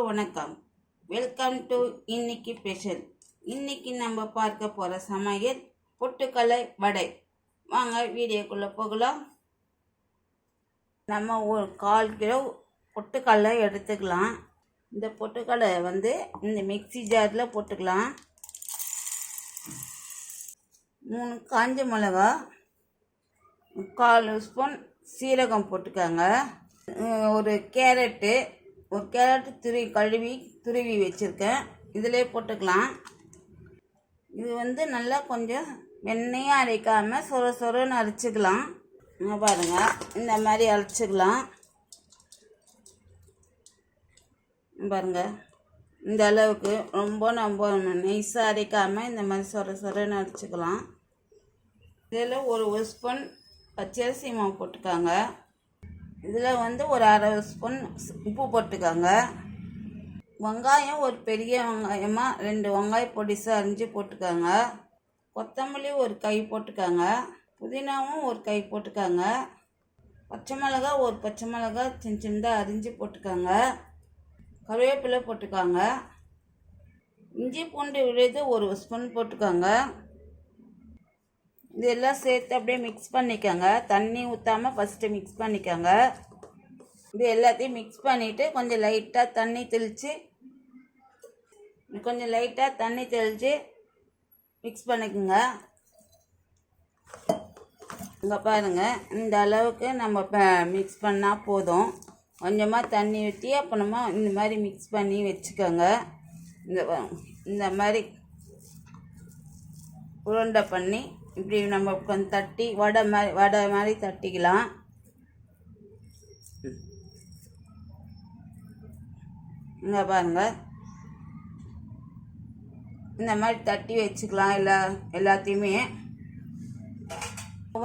அனைவருக்கும் வணக்கம். Welcome to இன்னைக்கு ஸ்பெஷல் இன்னைக்கு நம்ம பார்க்க போகிற சமையல் பொட்டுக்கலை வடை. வாங்க வீடியோக்குள்ளே போகலாம். நம்ம ஒரு கால் கிலோ பொட்டுக்கடலை எடுத்துக்கலாம். இந்த பொட்டுக்கடலை வந்து இந்த மிக்ஸி ஜாரில் போட்டுக்கலாம். மூணு காஞ்ச மிளகா கால் ஸ்பூன் சீரகம் போட்டுக்கோங்க. ஒரு கேரட்டு ஒரு கேரட்டு துருவி கழுவி துருவி வச்சுருக்கேன். இதிலே போட்டுக்கலாம். இது வந்து நல்லா கொஞ்சம் வெண்ணையாக அரைக்காமல் சொர சொரன்னு அரைச்சிக்கலாம். பாருங்கள் இந்த மாதிரி அரைச்சிக்கலாம். பாருங்கள் இந்த அளவுக்கு ரொம்ப நம்ம நைஸாக அரைக்காமல் இந்த மாதிரி சொர சொரன்னு அரைச்சிக்கலாம். இதில் ஒரு ஒரு ஸ்பூன் பச்சரிசி மாவு போட்டுக்காங்க. இதில் வந்து ஒரு அரை ஸ்பூன் உப்பு போட்டுக்கோங்க. வெங்காயம் ஒரு பெரிய வெங்காயமாக ரெண்டு வெங்காயம் பொடிசாக அரிஞ்சு போட்டுக்கோங்க. கொத்தமல்லி ஒரு கை போட்டுக்கோங்க. புதினாவும் ஒரு கை போட்டுக்கோங்க. பச்சை மிளகா ஒரு பச்சை மிளகா சின்ன சின்னதாக அரிஞ்சு போட்டுக்கோங்க. கருவேப்பிலை போட்டுக்கோங்க. இஞ்சி பூண்டு விழுது ஒரு ஸ்பூன் போட்டுக்கோங்க. இதெல்லாம் சேர்த்து அப்படியே மிக்ஸ் பண்ணிக்கோங்க. தண்ணி ஊற்றாமல் ஃபஸ்ட்டு மிக்ஸ் பண்ணிக்கோங்க. இது எல்லாத்தையும் மிக்ஸ் பண்ணிவிட்டு கொஞ்சம் லைட்டாக தண்ணி தெளித்து கொஞ்சம் லைட்டாக தண்ணி தெளித்து மிக்ஸ் பண்ணிக்கோங்க. இங்கே பாருங்கள் இந்த அளவுக்கு நம்ம மிக்ஸ் பண்ணால் போதும். கொஞ்சமாக தண்ணி ஊற்றி அப்புறமா இந்த மாதிரி மிக்ஸ் பண்ணி வச்சுக்கோங்க. இந்த இந்த மாதிரி உருண்டை பண்ணி இப்படி நம்ம கொஞ்சம் தட்டி வடை மாதிரி வடை மாதிரி தட்டிக்கலாம். இங்கே பாருங்கள் இந்த மாதிரி தட்டி வச்சுக்கலாம் எல்லா எல்லாத்தையுமே.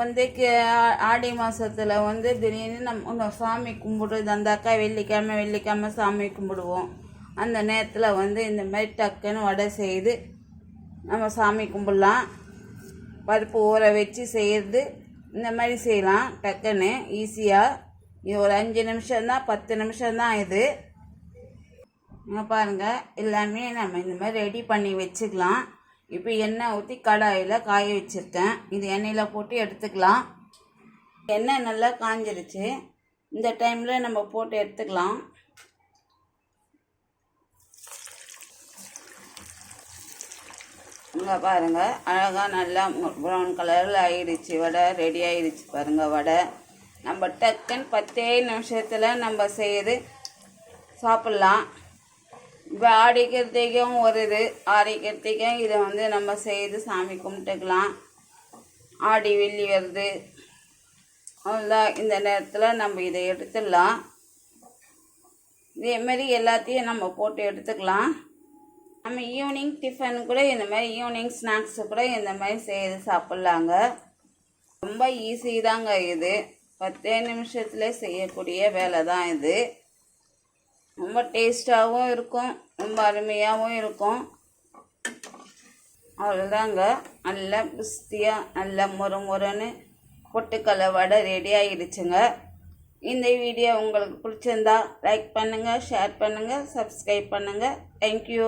வந்து ஆடி மாதத்தில் வந்து திடீர்னு நம்ம இந்த சாமி கும்பிடுறது அந்தாக்கா வெள்ளிக்கிழமை வெள்ளிக்கிழமை சாமி கும்பிடுவோம். அந்த நேரத்தில் வந்து இந்த மாதிரி டக்குன்னு வடை செய்து நம்ம சாமி கும்பிடலாம். பருப்பு ஊற வச்சு செய்கிறது இந்த மாதிரி செய்யலாம். டக்குன்னு ஈஸியாக இது ஒரு அஞ்சு நிமிஷம்தான் பத்து நிமிஷம்தான் இது. இங்கே பாருங்கள் எல்லாமே நம்ம இந்த மாதிரி ரெடி பண்ணி வச்சுக்கலாம். இப்போ எண்ணெய் ஊற்றி கடாயில் காய வச்சுருக்கேன். இது எண்ணெயில் போட்டு எடுத்துக்கலாம். எண்ணெய் நல்லா காஞ்சிருச்சு. இந்த டைமில் நம்ம போட்டு எடுத்துக்கலாம். இங்கே பாருங்கள் அழகாக நல்லா ப்ரௌன் கலரில் ஆயிடுச்சு வடை ரெடி ஆயிடுச்சு பாருங்கள் வடை. நம்ம டக்குன்னு பத்தே நிமிஷத்தில் நம்ம செய்து சாப்பிட்லாம். இப்போ ஆடிக்கிறதுக்கும் ஒரு வருது ஆடிக்கிறதுக்கும் இதை வந்து நம்ம செய்து சாமி கும்பிட்டுக்கலாம். ஆடி வெள்ளி வருது. அவ்வளோதான் இந்த நேரத்தில் நம்ம இதை எடுத்துடலாம். இதேமாரி எல்லாத்தையும் நம்ம போட்டு எடுத்துக்கலாம். நம்ம ஈவினிங் டிஃபன் கூட இந்த மாதிரி ஈவினிங் ஸ்நாக்ஸு கூட இந்த மாதிரி செய்து சாப்பிட்லாங்க. ரொம்ப ஈஸி தாங்க இது. பத்தே நிமிஷத்துல செய்யக்கூடிய வேலை தான் இது. ரொம்ப டேஸ்ட்டாகவும் இருக்கும் ரொம்ப அருமையாகவும் இருக்கும். அவ்வளோதாங்க நல்லா புஸ்தியாக நல்லா முறு முறுன்னு பொட்டுக்கடலை வடை ரெடி ஆகிடுச்சுங்க இந்த வீடியோ உங்களுக்கு பிடிச்சிருந்தா லைக் பண்ணுங்கள் ஷேர் பண்ணுங்கள் சப்ஸ்கிரைப் பண்ணுங்கள் தேங்க்யூ